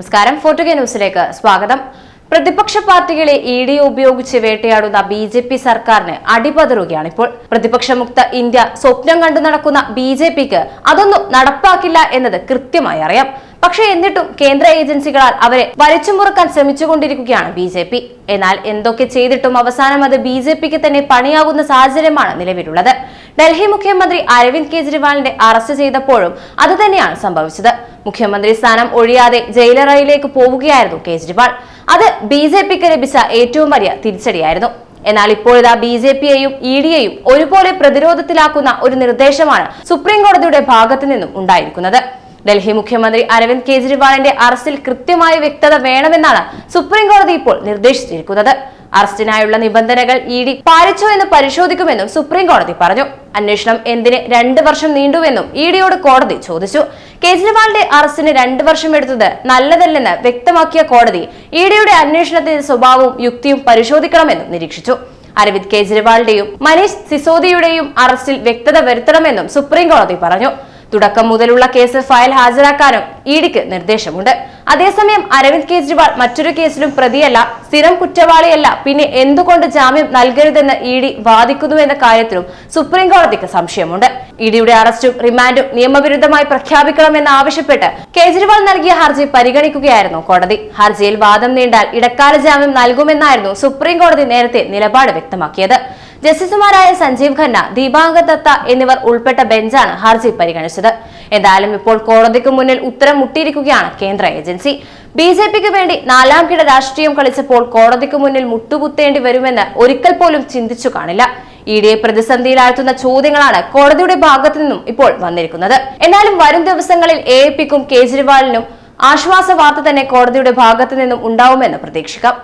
നമസ്കാരം. ഫോർട്ടുഗ ന്യൂസിലേക്ക് സ്വാഗതം. പ്രതിപക്ഷ പാർട്ടികളെ ഇ ഡി ഉപയോഗിച്ച് വേട്ടയാടുന്ന ബി ജെ പി സർക്കാരിന് അടിപതറുകയാണ് ഇപ്പോൾ. പ്രതിപക്ഷമുക്ത ഇന്ത്യ സ്വപ്നം കണ്ടു നടക്കുന്ന ബി ജെ പിക്ക് അതൊന്നും നടപ്പാക്കില്ല എന്നത് കൃത്യമായി അറിയാം. പക്ഷേ എന്നിട്ടും കേന്ദ്ര ഏജൻസികളാൽ അവരെ വലിച്ചുമുറുക്കാൻ ശ്രമിച്ചുകൊണ്ടിരിക്കുകയാണ് ബി ജെ പി. എന്നാൽ എന്തൊക്കെ ചെയ്തിട്ടും അവസാനം അത് ബി ജെ പിക്ക് തന്നെ പണിയാകുന്ന സാഹചര്യമാണ് നിലവിലുള്ളത്. ഡൽഹി മുഖ്യമന്ത്രി അരവിന്ദ് കെജ്രിവാളിന്റെ അറസ്റ്റ് ചെയ്തപ്പോഴും അത് തന്നെയാണ് സംഭവിച്ചത്. മുഖ്യമന്ത്രി സ്ഥാനം ഒഴിയാതെ ജയിലറയിലേക്ക് പോവുകയായിരുന്നു കേജ്രിവാൾ അത് ബി ജെ പിക്ക് ലഭിച്ച ഏറ്റവും വലിയ തിരിച്ചടിയായിരുന്നു. എന്നാൽ ഇപ്പോഴിതാ ബി ജെ പിയെയും ഇ ഡിയെയും ഒരുപോലെ പ്രതിരോധത്തിലാക്കുന്ന ഒരു നിർദ്ദേശമാണ് സുപ്രീം കോടതിയുടെ ഭാഗത്തു നിന്നും ഉണ്ടായിരിക്കുന്നത്. ഡൽഹി മുഖ്യമന്ത്രി അരവിന്ദ് കെജ്രിവാളിന്റെ അറസ്റ്റിൽ കൃത്യമായ വ്യക്തത വേണമെന്നാണ് സുപ്രീം കോടതി ഇപ്പോൾ നിർദ്ദേശിച്ചിരിക്കുന്നത്. അറസ്റ്റിനായുള്ള നിബന്ധനകൾ ഇ ഡി പാലിച്ചോ എന്ന് പരിശോധിക്കുമെന്നും സുപ്രീം കോടതി പറഞ്ഞു. അന്വേഷണം എന്തിന് രണ്ട് വർഷം നീണ്ടുവെന്നും ഇ ഡിയോട് കോടതി ചോദിച്ചു. കേജ്രിവാളിന്റെ അറസ്റ്റിന് രണ്ടു വർഷം എടുത്തത് നല്ലതല്ലെന്ന് വ്യക്തമാക്കിയ കോടതി ഇഡിയുടെ ഡിയുടെ അന്വേഷണത്തിന്റെ സ്വഭാവവും യുക്തിയും പരിശോധിക്കണമെന്നും നിരീക്ഷിച്ചു. അരവിന്ദ് കേജ്രിവാളിന്റെയും മനീഷ് സിസോദിയുടെയും അറസ്റ്റിൽ വ്യക്തത വരുത്തണമെന്നും സുപ്രീം കോടതി പറഞ്ഞു. തുടക്കം മുതലുള്ള കേസ് ഫയൽ ഹാജരാക്കാനും ഇഡിക്ക് നിർദ്ദേശമുണ്ട്. അതേസമയം അരവിന്ദ് കെജ്രിവാൾ മറ്റൊരു കേസിലും പ്രതിയല്ല സ്ഥിരം കുറ്റവാളിയല്ല. പിന്നെ എന്തുകൊണ്ട് ജാമ്യം നൽകരുതെന്ന് ഇ ഡി വാദിക്കുന്നുവെന്ന കാര്യത്തിലും സുപ്രീം കോടതിക്ക് സംശയമുണ്ട്. ഇഡിയുടെ അറസ്റ്റും റിമാൻഡും നിയമവിരുദ്ധമായി പ്രഖ്യാപിക്കണമെന്ന് ആവശ്യപ്പെട്ട് കേജ്രിവാൾ നൽകിയ ഹർജി പരിഗണിക്കുകയായിരുന്നു കോടതി. ഹർജിയിൽ വാദം നീണ്ടാൽ ഇടക്കാല ജാമ്യം നൽകുമെന്നായിരുന്നു സുപ്രീം കോടതി നേരത്തെ നിലപാട് വ്യക്തമാക്കിയത്. ജസ്റ്റിസുമാരായ സഞ്ജീവ് ഖന്ന ദീപാങ്ക ദത്ത എന്നിവർ ഉൾപ്പെട്ട ബെഞ്ചാണ് ഹർജി പരിഗണിച്ചത്. എന്തായാലും ഇപ്പോൾ കോടതിക്ക് മുന്നിൽ ഉത്തരം മുട്ടിയിരിക്കുകയാണ് കേന്ദ്ര ഏജൻസി. ബി ജെ പിക്ക് വേണ്ടി നാലാം കിട രാഷ്ട്രീയം കളിച്ചപ്പോൾ കോടതിക്ക് മുന്നിൽ മുട്ടുകുത്തേണ്ടി വരുമെന്ന് ഒരിക്കൽ പോലും ചിന്തിച്ചു കാണില്ല. ഇ ഡി എ പ്രതിസന്ധിയിലാഴ്ത്തുന്ന ചോദ്യങ്ങളാണ് കോടതിയുടെ ഭാഗത്തു നിന്നും ഇപ്പോൾ വന്നിരിക്കുന്നത്. എന്നാലും വരും ദിവസങ്ങളിൽ എ പിക്കും കേജ്രിവാളിനും ആശ്വാസ വാർത്ത തന്നെ കോടതിയുടെ ഭാഗത്തു നിന്നും ഉണ്ടാവുമെന്ന് പ്രതീക്ഷിക്കാം.